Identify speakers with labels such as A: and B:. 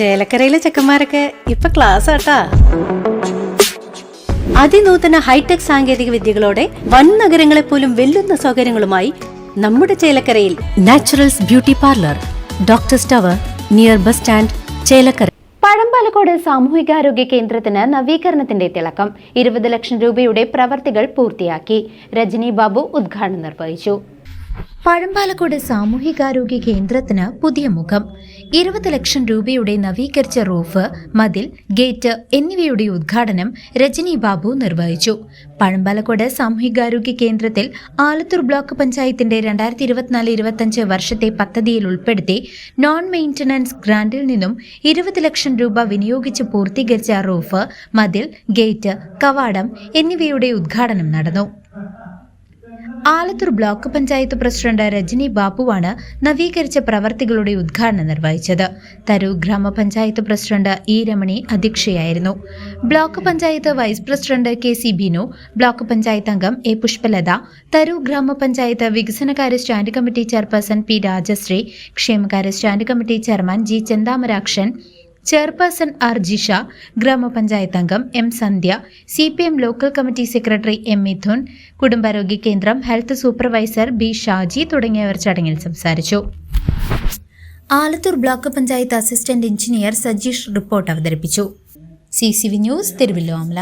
A: ചേലക്കരയിലെ ചെക്കന്മാരൊക്കെ ഇപ്പൊ ക്ലാസ് ആട്ടാ. അതിനൂതന ഹൈടെക് സാങ്കേതിക വിദ്യകളോടെ വൻ നഗരങ്ങളെ പോലും വെല്ലുന്ന സൗകര്യങ്ങളുമായി നമ്മുടെ ചേലക്കരയിൽ naturals beauty parlour doctor സ്റ്റവർ near bus stand Chelakkara.
B: Pazhampalakode സാമൂഹികാരോഗ്യ കേന്ദ്രത്തിന് നവീകരണത്തിന്റെ തിളക്കം ഇരുപത് ലക്ഷം രൂപയുടെ പ്രവർത്തികൾ പൂർത്തിയാക്കി. രജനി ബാബു ഉദ്ഘാടനം നിർവഹിച്ചു.
C: പഴമ്പാലക്കോട് സാമൂഹികാരോഗ്യ കേന്ദ്രത്തിന് പുതിയ മുഖം. ഇരുപത് ലക്ഷം രൂപയുടെ നവീകരിച്ച റൂഫ് മതിൽ ഗേറ്റ് എന്നിവയുടെ ഉദ്ഘാടനം രജനി ബാബു നിർവഹിച്ചു. പഴമ്പാലക്കോട് സാമൂഹികാരോഗ്യ കേന്ദ്രത്തിൽ ആലത്തൂർ ബ്ലോക്ക് പഞ്ചായത്തിന്റെ രണ്ടായിരത്തി ഇരുപത്തിനാല് ഇരുപത്തഞ്ച് വർഷത്തെ പദ്ധതിയിൽ ഉൾപ്പെടുത്തി നോൺ മെയിന്റനൻസ് ഗ്രാന്റിൽ നിന്നും ഇരുപത് ലക്ഷം രൂപ വിനിയോഗിച്ച് പൂർത്തീകരിച്ച റൂഫ് മതിൽ ഗേറ്റ് കവാടം എന്നിവയുടെ ഉദ്ഘാടനം നടന്നു. ആലത്തൂർ ബ്ലോക്ക് പഞ്ചായത്ത് പ്രസിഡന്റ് രജനി ബാബുവാണ് നവീകരിച്ച പ്രവർത്തികളുടെ ഉദ്ഘാടനം നിർവഹിച്ചത്. തരൂർ ഗ്രാമപഞ്ചായത്ത് president E Ramani അധ്യക്ഷയായിരുന്നു. Block panchayat vice president K C Binu block panchayat അംഗം എ പുഷ്പലത തരൂർ ഗ്രാമപഞ്ചായത്ത് വികസനകാര്യ stand committee chairperson P Rajasree ക്ഷേമകാര്യ stand committee chairman G Chenthamarakshan chairperson R Jisha grama panchayat അംഗം M Sandhya C P M local committee secretary M Midhun കുടുംബാരോഗ്യ കേന്ദ്രം health supervisor B Shaji തുടങ്ങിയവർ ചടങ്ങിൽ സംസാരിച്ചു. Alathur block panchayat assistant engineer Sajeesh report അവതരിപ്പിച്ചു. C C V news Thiruvillwamala